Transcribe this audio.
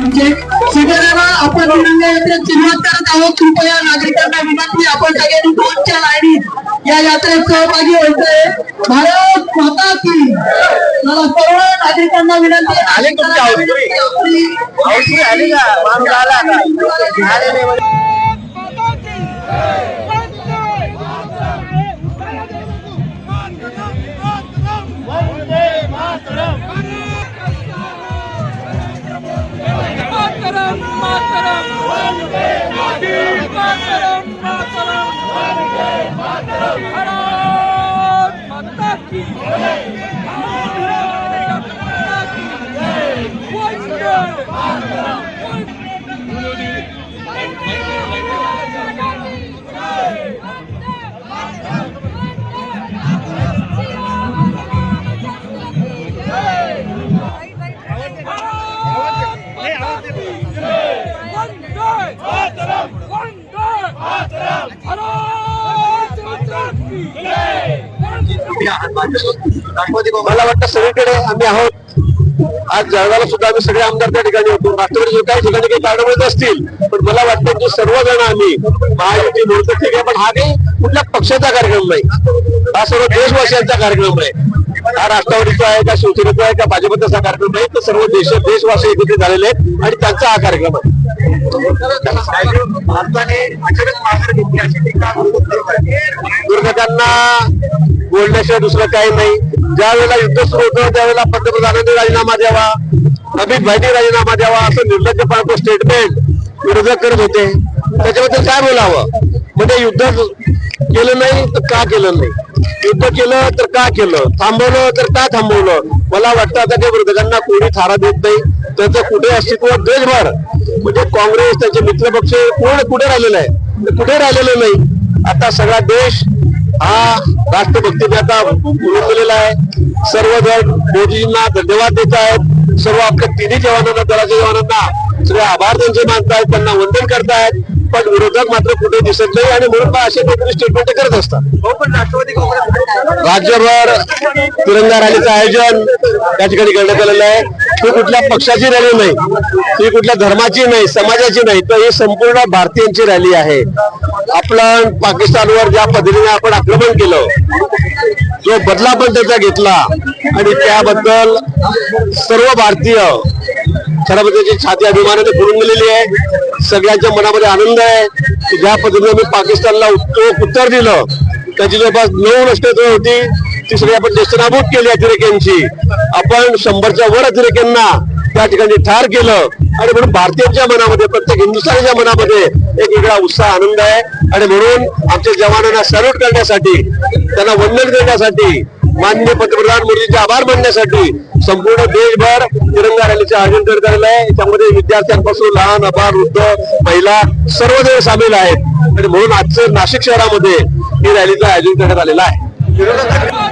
म्हणजे सगळ्यांना आपण तिरंगा यात्रेत सुरुवात करत आहोत. कृपया नागरिकांना विनंती आपण सगळ्यांनी दोनच्या लाईनीत या यात्रेत सहभागी व्हायचंय. भारत माता की मला सर्व नागरिकांना विनंती. तुमचे आले का? माणूस आला का? आले नाही म्हणे. मातरम मातरम मला वाटतं सगळीकडे आम्ही आहोत. आज जळगावला सुद्धा आम्ही सगळे आमदार त्या ठिकाणी होतो. राष्ट्रवादी काही ठिकाणी काही कारणामुळे असतील पण मला वाटतं की सर्वजण आम्ही महायुती म्हणतो ठीक आहे पण हा काही कुठल्या पक्षाचा कार्यक्रम नाही. हा सर्व देशवासियांचा कार्यक्रम आहे. हा राष्ट्रवादीचा आहे का शिवसेनेचा आहे का भाजपचा कार्यक्रम आहे तर सर्व देश देशवासी एकत्रित झालेले आहेत आणि त्यांचा हा कार्यक्रम आहे. भारताने अचानक बोलण्याशिवाय दुसरं काही नाही. ज्या वेळेला युद्ध सुरू होतं त्यावेळेला पंतप्रधानांनी राजीनामा द्यावा अमित भाईनी राजीनामा द्यावा असं निर्लज्जपणाचं स्टेटमेंट विरोधक करत होते. त्याच्याबद्दल काय बोलावं? म्हणजे युद्ध केलं नाही तर का केलं नाही? युद्ध केलं तर का केलं? थांबवलं तर का थांबवलं? मला वाटतं आता त्या विरोधकांना कोणी थारा देत नाही. त्याचं कुठे अस्तित्व? देशभर. म्हणजे काँग्रेस त्याचे मित्रपक्ष पूर्ण कुठे राहिलेलं आहे? कुठे राहिलेलं नाही? आता सगळा देश हा राष्ट्रभक्ती आता उडून आहे. सर्व जण मोदींना धन्यवाद देत आहेत. सर्व आपल्या तिन्ही जवानांना दलाच्या जवानांना सगळे आभार त्यांचे मानतायत. त्यांना वंदन करतायत. पण विरोधक मात्र कुठे दिसत नाही आणि म्हणून असे काहीतरी स्टेटमेंट करत असतात. राज्यभर तिरंगा रॅलीचं आयोजन त्या ठिकाणी करण्यात आलेलं आहे. ती कुठल्या पक्षाची रॅली नाही. ती कुठल्या धर्माची नाही समाजाची नाही. तर ही संपूर्ण भारतीयांची रॅली आहे. आपण पाकिस्तानवर ज्या पद्धतीने आपण आक्रमण केलं जो बदला पण त्याचा घेतला आणि त्याबद्दल सर्व भारतीय खरं म्हणजे त्याची छाती अभिमानाने भरून गेलेली आहे. सगळ्यांच्या मनामध्ये आनंद आहे की ज्या पद्धतीने मी पाकिस्तानला चोख उत्तर दिलं त्याची जवळपास नऊ लष्कर होती ती सगळी आपण नेस्तनाबूत केली अतिरेक्यांची. आपण शंभरच्या वर अतिरेक्यांना त्या ठिकाणी ठार केलं. आणि म्हणून भारतीयांच्या मनामध्ये प्रत्येक हिंदुस्थानीच्या मनामध्ये एक वेगळा उत्साह आनंद आहे. आणि म्हणून आमच्या जवानांना सॅल्यूट करण्यासाठी त्यांना वंदन करण्यासाठी माननीय पंतप्रधान मोदींचे आभार मानण्यासाठी संपूर्ण देशभर तिरंगा रॅलीचे आयोजन करण्यात आलेलं आहे. त्यामध्ये विद्यार्थ्यांपासून लहान अपार वृद्ध महिला सर्वजण सामील आहेत. आणि म्हणून आजचं नाशिक शहरामध्ये ही रॅलीचं आयोजन करण्यात आलेलं आहे.